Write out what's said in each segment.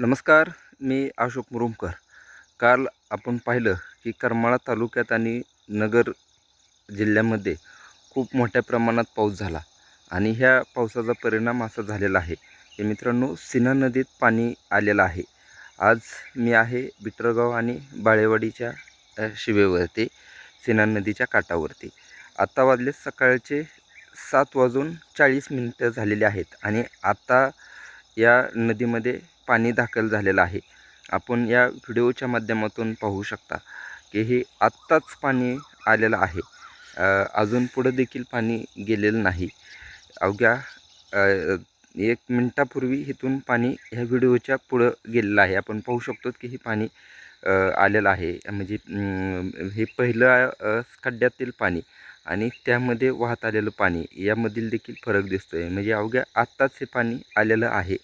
नमस्कार मी अशोक मुरुमकर. काल आपण पाहिलं की करमाळा तालुक्यात आणि नगर जिल्ह्यामध्ये खूप मोठ्या प्रमाणात पाऊस झाला आणि ह्या पावसाचा परिणाम असा झालेला आहे की मित्रांनो सिन्हा नदीत पाणी आलेलं आहे. आज मी आहे बिटरगाव आणि बाळेवाडीच्या शिवेवरती सिन्हा नदीच्या काठावरती. आत्ता वाजले सकाळचे सात वाजून चाळीस मिनिटं झालेली आहेत आणि आत्ता या नदीमध्ये पाणी दाखल झालेलं आहे. आपण या व्हिडिओच्या माध्यमातून पाहू शकता की हे आत्ताच पाणी आलेलं आहे. अजून पुढं देखील पाणी गेलेलं नाही. अवघ्या एक मिनटापूर्वी इथून पाणी ह्या व्हिडिओच्या पुढं गेलेलं आहे. आपण पाहू शकतो की हे पाणी आलेलं आहे. म्हणजे हे पहिलं खड्ड्यातील पाणी आणि त्यामध्ये वाहत आलेलं पाणी यामधील देखील फरक दिसतो आहे म्हणजे अवघ्या आत्ताच हे पाणी आलेलं आहे.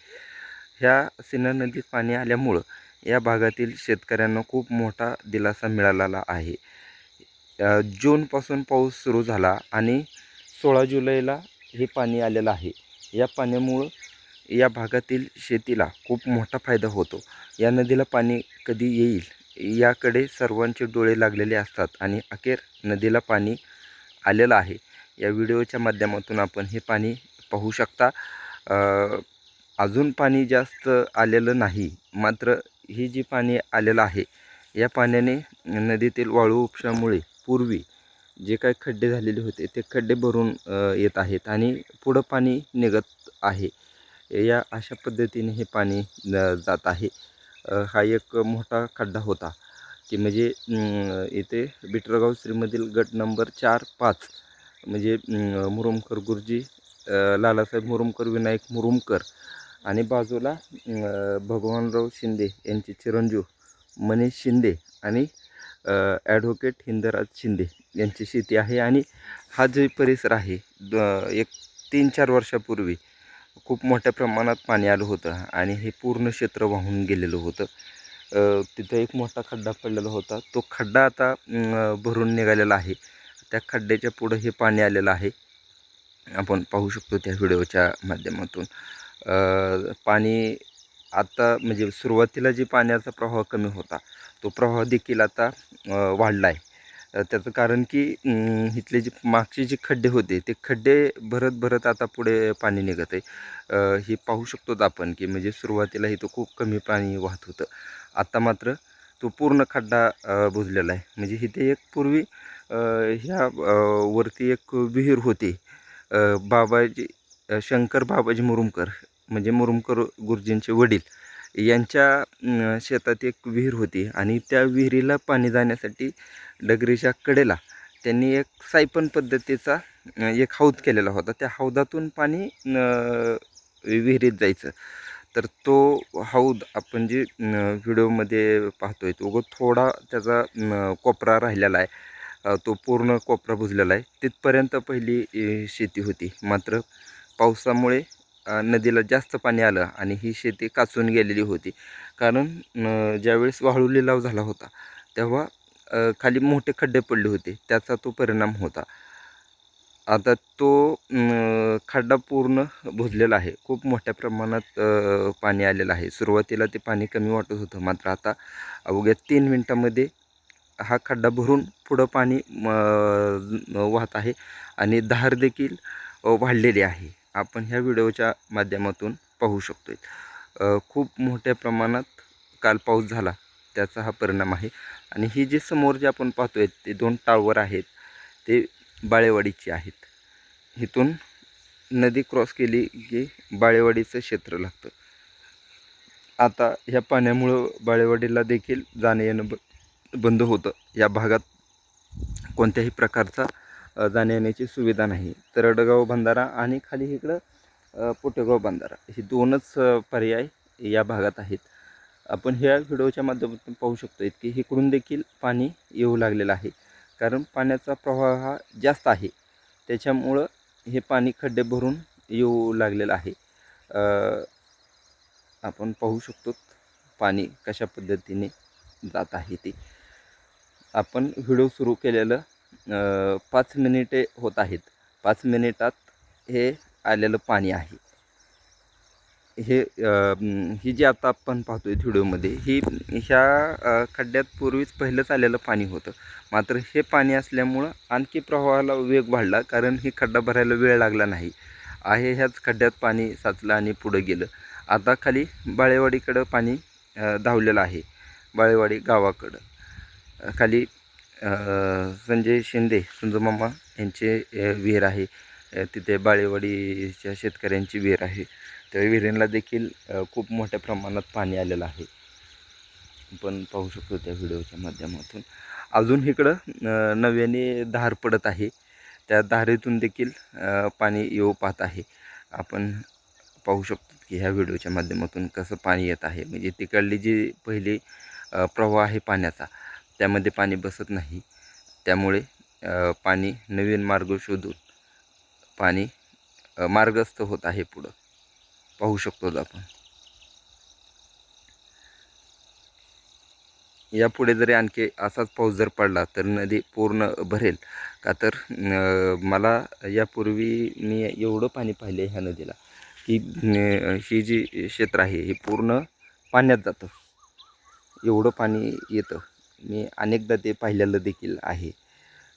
ह्या सिन्नर नदीत पाणी आल्यामुळं या भागातील शेतकऱ्यांना खूप मोठा दिलासा मिळालेला आहे. जूनपासून पाऊस सुरू झाला आणि सोळा जुलैला हे पाणी आलेलं आहे. या पाण्यामुळं या भागातील शेतीला खूप मोठा फायदा होतो. या नदीला पाणी कधी येईल याकडे सर्वांचे डोळे लागलेले असतात आणि अखेर नदीला पाणी आलेलं आहे. या व्हिडिओच्या माध्यमातून आपण हे पाणी पाहू शकता. अजून पाणी जास्त आलेलं नाही. मात्र ही जी पाणी आलेलं आहे या पाण्याने नदीतील वाळू उपशामुळे पूर्वी जे काही खड्डे झालेले होते ते खड्डे भरून येत आहेत आणि पुढं पाणी निघत आहे. या अशा पद्धतीने हे पाणी जात आहे. हा एक मोठा खड्डा होता की म्हणजे इथे बिटरगाव श्रीमधील गट नंबर चार पाच म्हणजे मुरुमकर गुरुजी लालासाहेब मुरुमकर विनायक मुरुमकर आणि बाजूला भगवानराव शिंदे यांचे चिरंजीव मनीष शिंदे आणि ॲडव्होकेट हिंदराज शिंदे यांची शेती आहे. आणि हा जो परिसर आहे द एक तीन चार वर्षापूर्वी खूप मोठ्या प्रमाणात पाणी आलं होतं आणि हे पूर्ण क्षेत्र वाहून गेलेलं होतं. तिथं एक मोठा खड्डा पडलेला होता. तो खड्डा आता भरून निघालेला आहे. त्या खड्ड्याच्या पुढं हे पाणी आलेलं आहे. आपण पाहू शकतो त्या व्हिडिओच्या माध्यमातून. पाणी आता म्हणजे सुरुवातीला जे पाण्याचा प्रवाह कमी होता तो प्रवाह देखील आता वाढला आहे त्याचं कारण की इथले जे मागचे जे खड्डे होते ते खड्डे भरत भरत आता पुढे पाणी निघत आहे. हे पाहू शकतो आपण की म्हणजे सुरुवातीला इथं खूप कमी पाणी वाहत होतं. आता मात्र तो पूर्ण खड्डा बुजलेला आहे. म्हणजे इथे एक पूर्वी ह्या वरती एक विहीर होती. बाबाजी शंकर बाबाजी मुरुमकर म्हणजे मुरुमकर गुरुजींचे वडील यांच्या शेतात एक विहीर होती आणि त्या विहिरीला पाणी जाण्यासाठी डगरीच्या कडेला त्यांनी एक सायपन पद्धतीचा एक हौद केलेला होता. त्या हौदातून पाणी विहिरीत जायचं. तर तो हौद आपण जे व्हिडिओमध्ये पाहतोय तो थोडा त्याचा कोपरा राहिलेला आहे. तो पूर्ण कोपरा बुजलेला आहे. तिथपर्यंत पहिली शेती होती. मात्र पावसामुळे नदीला जास्त पाणी आलं आणि ही शेती काचून गेलेली होती. कारण ज्यावेळेस वाळू लिलाव झाला होता तेव्हा खाली मोठे खड्डे पडले होते. त्याचा तो परिणाम होता. आता तो खड्डा पूर्ण भुजलेला आहे. खूप मोठ्या प्रमाणात पाणी आलेलं आहे. सुरुवातीला ते पाणी कमी वाटत होतं. मात्र आता अवघ्या तीन मिनटामध्ये हा खड्डा भरून पुढं पाणी म, वाहत आहे आणि धार देखील वाढलेली आहे. आपण ह्या व्हिडिओच्या माध्यमातून पाहू शकतो आहे खूप मोठ्या प्रमाणात काल पाऊस झाला. त्याचा हा परिणाम आहे. आणि ही जी समोर जे आपण पाहतो आहे ते दोन टावर आहेत. ते बाळेवाडीचे आहेत. इथून नदी क्रॉस केली की बाळेवाडीचं क्षेत्र लागतं. आता ह्या पाण्यामुळं बाळेवाडीला देखील जाणं येणं ब बंद होतं. या भागात कोणत्याही प्रकारचा जाण्या येण्याची सुविधा नाही. तरडगाव बंधारा आणि खाली इकडं पोटेगाव बंधारा हे दोनच पर्याय या भागात आहेत. आपण ह्या व्हिडिओच्या माध्यमातून पाहू शकतो की इकडून देखील पाणी येऊ लागलेलं आहे. कारण पाण्याचा प्रवाह हा जास्त आहे. त्याच्यामुळं हे पाणी खड्डे भरून येऊ लागलेलं आहे. आपण पाहू शकतो पाणी कशा पद्धतीने जात आहे ते. आपण व्हिडिओ सुरू केलेलं पाच मिनिटे होत आहेत. पाच मिनिटात हे आलेलं पाणी आहे. हे ही जी आता आपण पाहतो आहे व्हिडिओमध्ये ही ह्या खड्ड्यात पूर्वीच पहिलंच आलेलं पाणी होतं. मात्र हे पाणी असल्यामुळं आणखी प्रवाहाला वेग वाढला कारण ही खड्डा भरायला वेळ लागला नाही. आहे ह्याच खड्ड्यात पाणी साचलं आणि पुढं गेलं. आता खाली बाळेवाडीकडं पाणी धावलेलं आहे. बाळेवाडी गावाकडं. खाली संजय शिंदे सुंदरमामा यांचे विहीर आहे. तिथे बाळेवाडीच्या शेतकऱ्यांची विहीर आहे. त्या विहिरींना देखील खूप मोठ्या प्रमाणात पाणी आलेलं आहे. आपण पाहू शकतो त्या व्हिडिओच्या माध्यमातून. अजून इकडं नव्याने धार पडत आहे. त्या धारेतून देखील पाणी येऊ पाहत आहे. आपण पाहू शकतो की ह्या व्हिडिओच्या माध्यमातून कसं पाणी येत आहे. म्हणजे तिकडली जी पहिली प्रवाह आहे पाण्याचा त्यामध्ये पाणी बसत नाही. त्यामुळे पाणी नवीन मार्ग शोधून पाणी मार्गस्थ होत आहे पुढं. पाहू शकतो आपण. यापुढे जरी आणखी असाच पाऊस जर पडला तर नदी पूर्ण भरेल का? तर मला यापूर्वी मी एवढं पाणी पाहिलं आहे ह्या नदीला की ही जी क्षेत्र आहे हे पूर्ण पाण्यात जातं. एवढं पाणी येतं. मी अनेकदा ते पाहिलेलं देखील आहे.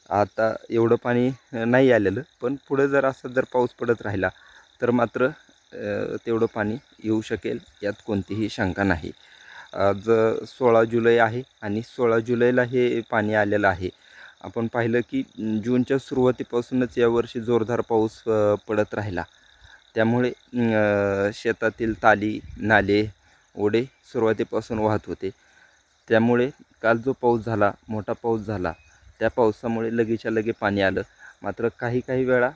आता एवढं पाणी नाही आलेलं पण पुढं जर असं जर पाऊस पडत राहिला तर मात्र तेवढं पाणी येऊ शकेल यात कोणतीही शंका नाही. आज सोळा जुलै आहे आणि सोळा जुलैला हे पाणी आलेलं आहे. आपण पाहिलं की जूनच्या सुरुवातीपासूनच यावर्षी जोरदार पाऊस पडत राहिला. त्यामुळे शेतातील ताली नाले ओढे सुरुवातीपासून वाहत होते. त्यामुळे काल जो पाऊस झाला मोठा पाऊस झाला त्या पावसामुळे लगेच्या लगे पाणी आलं. मात्र काही काही वेळा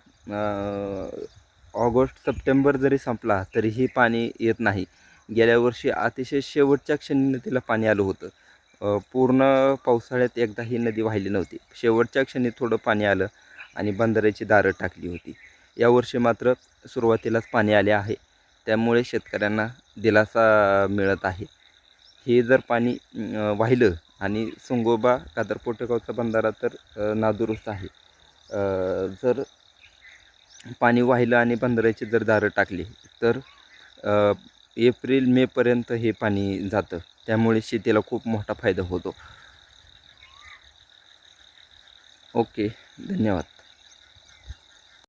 ऑगस्ट सप्टेंबर जरी संपला तरीही पाणी येत नाही. गेल्या वर्षी अतिशय शेवटच्या क्षणी नदीला पाणी आलं होतं. पूर्ण पावसाळ्यात एकदा ही नदी वाहिली नव्हती. शेवटच्या क्षणी थोडं पाणी आलं आणि बंधाऱ्याची दारं टाकली होती. यावर्षी मात्र सुरुवातीलाच पाणी आले आहे. त्यामुळे शेतकऱ्यांना दिलासा मिळत आहे. हे जर पाणी वाहिलं आणि सुंगोबा कादर पोटेगावचा बंधारा तर नादुरुस्त आहे. जर पाणी वाहिलं आणि बंधाऱ्याची जर दारं टाकली तर एप्रिल मेपर्यंत हे पाणी जातं. त्यामुळे शेतीला खूप मोठा फायदा होतो. ओके धन्यवाद.